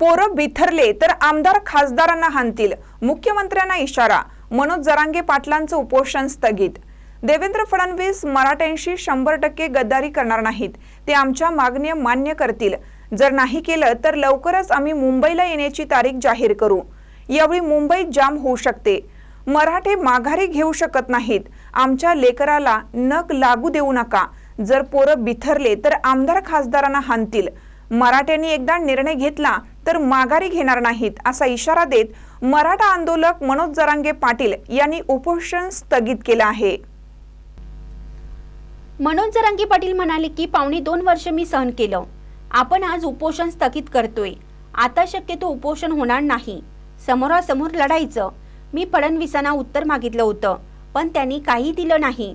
पोरं बिथरले तर आमदार खासदारांना हाणतील. मुख्यमंत्र्यांना इशारा मनोज जरांगे पाटलांचं उपोषण स्थगित. देवेंद्र फडणवीस मराठ्यांशी शंभर टक्के गद्दारी करणार नाहीत. ते आमच्या मागण्या मान्य करतील. जर नाही केलं तर लवकरच आम्ही मुंबईला येण्याची तारीख जाहीर करू. यावेळी मुंबईत जाम होऊ शकते. मराठे माघारी घेऊ शकत नाहीत. आमच्या लेकराला नक लागू देऊ नका. जर पोरं बिथरले तर आमदार खासदारांना हाणतील. मराठ्यांनी एकदा निर्णय घेतला तर माघारी घेणार नाहीत असा इशारा देत मराठा आंदोलक मनोज जरांगे पाटील यांनी उपोषण स्थगित केलं आहे. मनोज जरांगे पाटील म्हणाले की पावणे दोन वर्ष मी सहन केलं. आपण आज उपोषण स्थगित करतोय. आता शक्यतो उपोषण होणार नाही. समोरासमोर लढायचं. मी फडणवीसांना उत्तर मागितलं होतं पण त्यांनी काही दिलं नाही.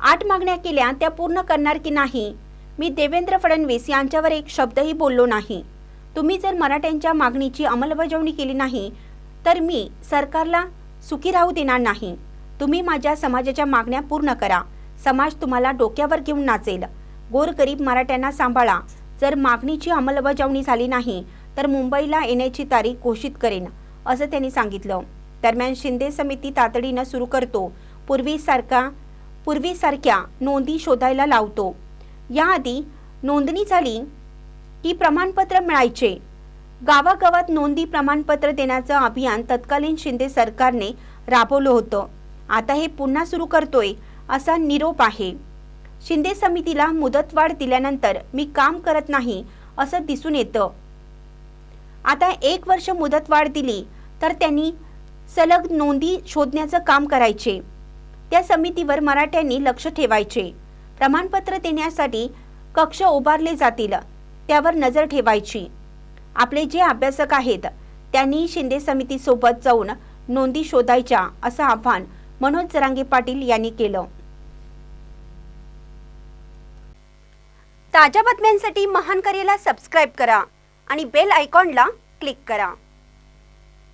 आठ मागण्या केल्या त्या पूर्ण करणार की नाही? मी देवेंद्र फडणवीस यांच्यावर एक शब्दही बोललो नाही. तुम्ही जर मराठ्यांच्या मागणीची अंमलबजावणी केली नाही तर मी सरकारला सुखी राहू देणार नाही. तुम्ही माझ्या समाजाच्या मागण्या पूर्ण करा. समाज तुम्हाला डोक्यावर घेऊन नाचेल. गोरगरीब मराठ्यांना सांभाळा. जर मागणीची अंमलबजावणी झाली नाही तर मुंबईला येण्याची तारीख घोषित करेन असं त्यांनी सांगितलं. दरम्यान शिंदे समिती तातडीनं सुरू करतो. पूर्वीसारखा पूर्वीसारख्या नोंदी शोधायला लावतो. याआधी नोंदणी झाली ही प्रमाणपत्र मिळायचे. गावागावात नोंदी प्रमाणपत्र देण्याचं अभियान तत्कालीन शिंदे सरकारने राबवलं होतं. आता हे पुन्हा सुरू करतोय असा निरोप आहे. शिंदे समितीला मुदतवाढ दिल्यानंतर मी काम करत नाही असं दिसून येतं. आता एक वर्ष मुदतवाढ दिली तर त्यांनी सलग नोंदी शोधण्याचं काम करायचे. त्या समितीवर मराठ्यांनी लक्ष ठेवायचे. प्रमाणपत्र देण्यासाठी कक्ष उभारले जातील. त्यावर नजर ठेवायची. आपले जे अभ्यासक आहेत त्यांनी शिंदे समितीसोबत जाऊन नोंदी शोधायच्या असं आव्हान मनोज जरांगे पाटील यांनी केलं. ताज्या बातम्यांसाठी महान करेला सबस्क्राईब करा आणि बेल आयकॉनला क्लिक करा.